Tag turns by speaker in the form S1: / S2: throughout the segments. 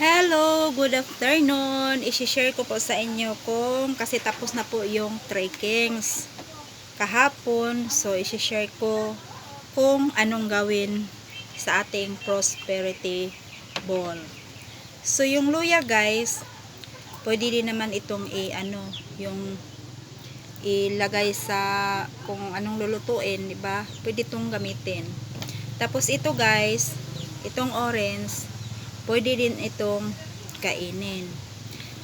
S1: Hello, good afternoon. I-share ko po sa inyo kung kasi tapos na po yung trekkings kahapon. So, i-share ko kung anong gawin sa ating prosperity ball. So, yung luya guys, pwede din naman itong i ano, yung ilagay sa kung anong lulutuin, di ba? Pwede itong gamitin. Tapos ito guys, itong orange, pwede din itong kainin.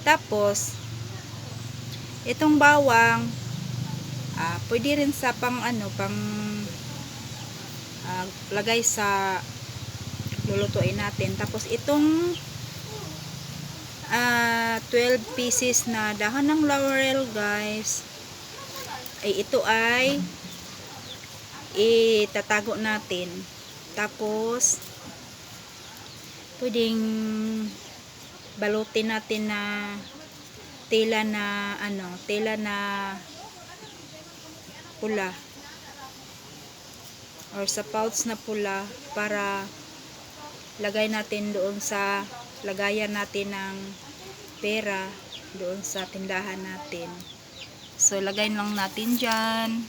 S1: Tapos, itong bawang, ah, pwede rin sa pang ano, pang ah, lagay sa lulutuin natin. Tapos, itong ah, 12 pieces na dahon ng laurel, guys, ay ito ay itatago natin. Tapos, pwedeng balutin natin na tela na ano, tela na pula or sa pouch na pula para lagay natin doon sa lagayan natin ng pera doon sa tindahan natin. So, lagay lang natin dyan.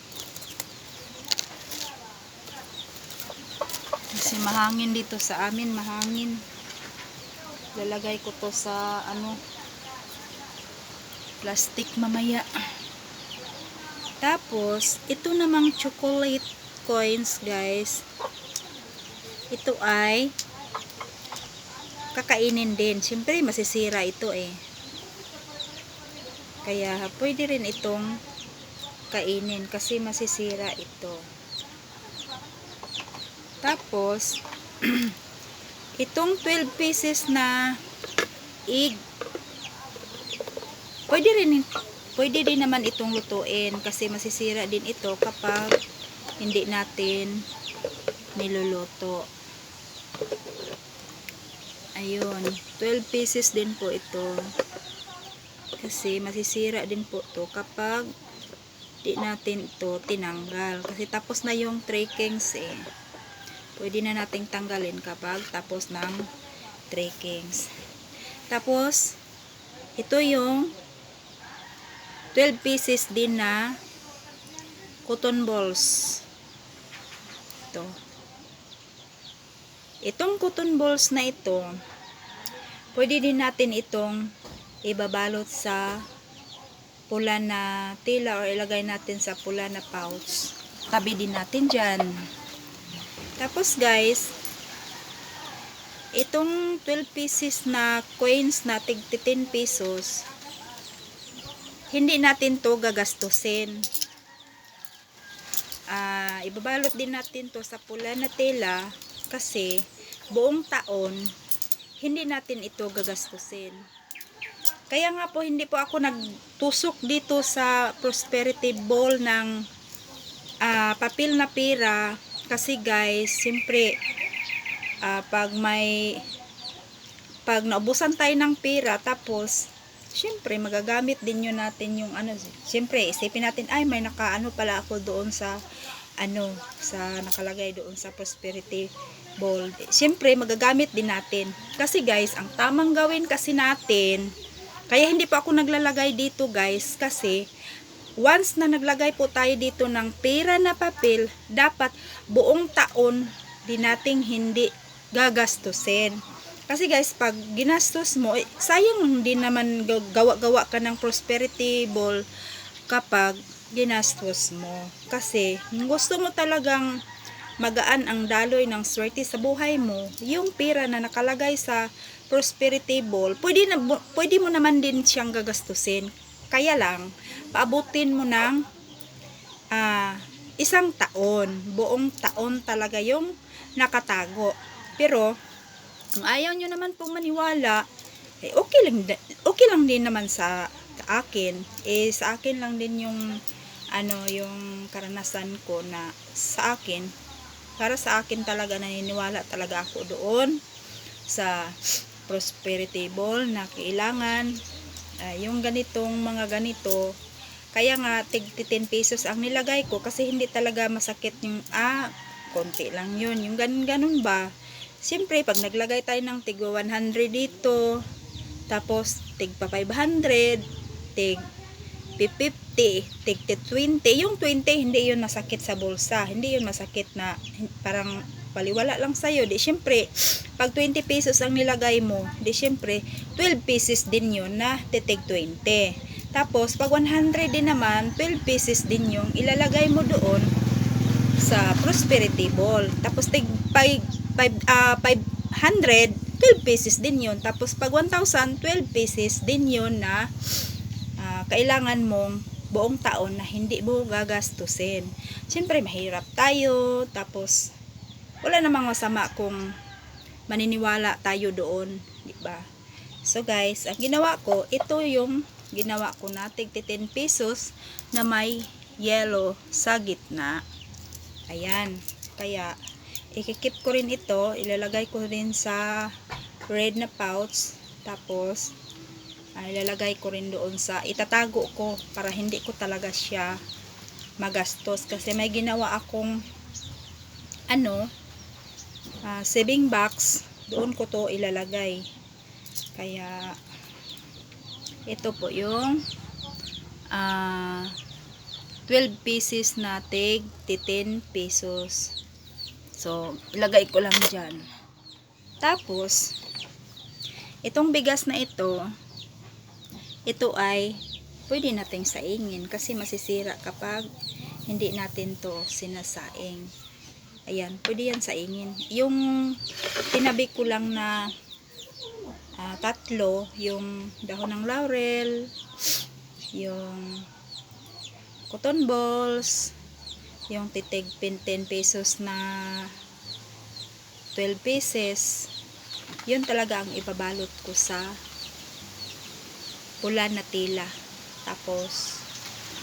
S1: Kasi mahangin dito sa amin, mahangin lalagay ko to sa ano plastic mamaya. Tapos ito namang chocolate coins guys. Ito ay kakainin din. Siyempre masisira ito eh. Kaya pwede rin itong kainin kasi masisira ito. Tapos itong 12 pieces na egg pwede rin pwede din naman itong lutuin kasi masisira din ito kapag hindi natin niluluto. Ayun 12 pieces din po ito kasi masisira din po to kapag di natin ito tinanggal. Kasi tapos na yung trekkings eh pwede na nating tanggalin kapag tapos ng trekkings. Tapos, ito yung 12 pieces din na cotton balls. Ito. Itong cotton balls na ito, pwede din natin itong ibabalot sa pula na tila or ilagay natin sa pula na pouch. Tabi din natin dyan. Tapos guys, itong 12 pieces na coins na tig 10 pesos, hindi natin to gagastusin. Ah, ibabalot din natin to sa pula na tela kasi buong taon hindi natin ito gagastusin. Kaya nga po hindi po ako nagtusok dito sa prosperity ball ng ah, papel na pera kasi guys, siyempre ah, pag may pag naubusan tayo ng pera tapos siyempre magagamit din yun natin yung ano siyempre isipin natin ay may nakaano pala ako doon sa ano sa nakalagay doon sa prosperity ball siyempre magagamit din natin. Kasi guys ang tamang gawin kasi natin kaya hindi pa ako naglalagay dito guys kasi once na naglagay po tayo dito ng pera na papel, dapat buong taon din nating hindi gagastusin. Kasi guys, pag ginastos mo, eh, sayang din naman gawa-gawa ka ng prosperity ball kapag ginastos mo. Kasi gusto mo talagang magaan ang daloy ng swerte sa buhay mo, yung pera na nakalagay sa prosperity ball, pwede, na, pwede mo naman din siyang gagastusin. Kaya lang, paabutin mo ng ah, isang taon. Buong taon talaga yung nakatago. Pero, kung ayaw nyo naman pong maniwala, eh, okay lang, okay lang din naman sa, sa akin. Eh, sa akin lang din yung ano, yung karanasan ko na sa akin, para sa akin talaga naniniwala talaga ako doon sa prosperity ball na kailangan uh, yung ganitong mga ganito kaya nga tig 10 pesos ang nilagay ko kasi hindi talaga masakit yung ah konti lang yun yung ganun ganun ba Siyempre, pag naglagay tayo ng tigwa 100 dito, tapos tig pa 500, tig 50, tig 20. Yung 20, hindi yun masakit sa bulsa. Hindi yun masakit na parang paliwala lang sa'yo. Di syempre, pag 20 pesos ang nilagay mo, di syempre, 12 pieces din yun na titig 20. Tapos, pag 100 din naman, 12 pieces din yung ilalagay mo doon sa prosperity ball. Tapos, tig 5, 5, ah, 500, 12 pieces din yun. Tapos, pag 1,000, 12 pieces din yun na ah, kailangan mong buong taon na hindi mo gagastusin. Siyempre, mahirap tayo. Tapos, wala namang masama kung maniniwala tayo doon. di ba So, guys, ang ginawa ko, ito yung ginawa ko na tig 10 pesos na may yellow sa gitna. Ayan. Kaya, ikikip ko rin ito. Ilalagay ko rin sa red na pouch. Tapos, ay ilalagay ko rin doon sa itatago ko para hindi ko talaga siya magastos kasi may ginawa akong ano ah, saving box doon ko to ilalagay. Kaya ito po yung ah 12 pieces na tig 10 pesos. So ilagay ko lang dyan. Tapos itong bigas na ito ito ay pwede nating saingin kasi masisira kapag hindi natin to sinasaing. Ayan, pwede yan saingin. Yung tinabi ko lang na ah, tatlo, yung dahon ng laurel, yung cotton balls, yung titig pin 10 pesos na 12 pieces, yun talaga ang ibabalot ko sa pula na tila. Tapos,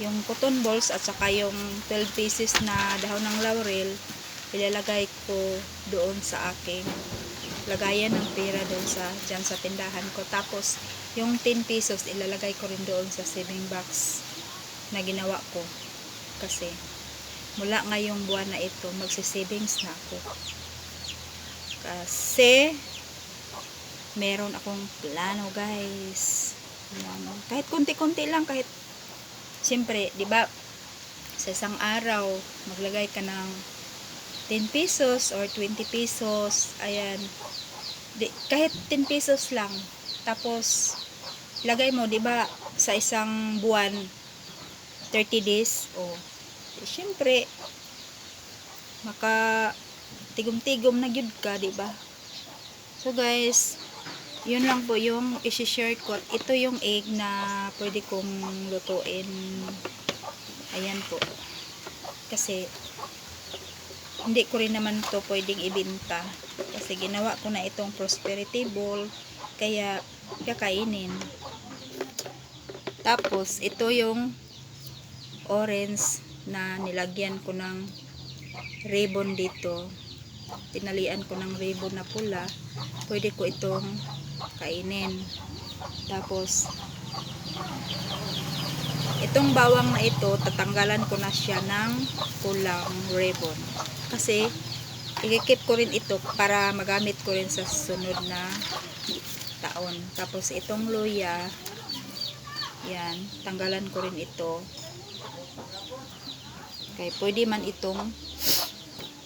S1: yung cotton balls at saka yung 12 pieces na dahon ng laurel, ilalagay ko doon sa aking lagayan ng pera doon sa dyan sa tindahan ko. Tapos, yung 10 pesos, ilalagay ko rin doon sa saving box na ginawa ko. Kasi, mula ngayong buwan na ito, magsi-savings na ako. Kasi, meron akong plano guys. Ayan. Kahit konti-konti lang, kahit siyempre, di ba, sa isang araw, maglagay ka ng 10 pesos or 20 pesos, ayan, di, kahit 10 pesos lang, tapos, lagay mo, di ba, sa isang buwan, 30 days, o, oh, siyempre, maka, tigom-tigom na gyud ka, di ba? So guys, yun lang po yung isi-share ko. Ito yung egg na pwede kong lutuin. Ayan po. Kasi, hindi ko rin naman to pwedeng ibinta. Kasi ginawa ko na itong prosperity bowl. Kaya, kakainin. Tapos, ito yung orange na nilagyan ko ng ribbon dito. Tinalian ko ng ribbon na pula. Pwede ko itong kainin. Tapos, itong bawang na ito, tatanggalan ko na siya ng pulang ribbon. Kasi, ikikip ko rin ito para magamit ko rin sa sunod na taon. Tapos, itong luya, yan, tanggalan ko rin ito. Kaya pwede man itong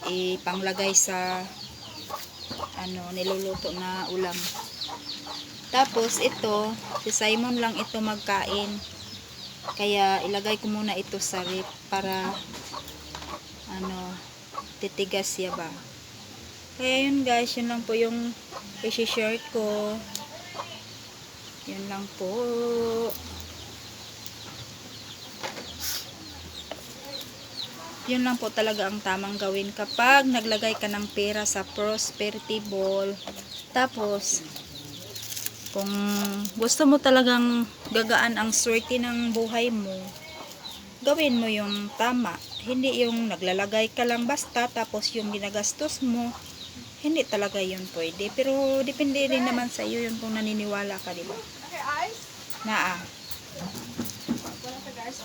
S1: ipanglagay sa ano, niluluto na ulam. Tapos ito, si Simon lang ito magkain. Kaya ilagay ko muna ito sa rip para ano, titigas siya ba. Kaya yun guys, yun lang po yung i-share ko. Yun lang po. Yun lang po talaga ang tamang gawin kapag naglagay ka ng pera sa prosperity ball. Tapos, kung gusto mo talagang gagaan ang swerte ng buhay mo, gawin mo yung tama. Hindi yung naglalagay ka lang basta tapos yung ginagastos mo, hindi talaga yun pwede. Pero depende rin naman sa iyo yun kung naniniwala ka, di ba? Na ah.
S2: Wala ka guys.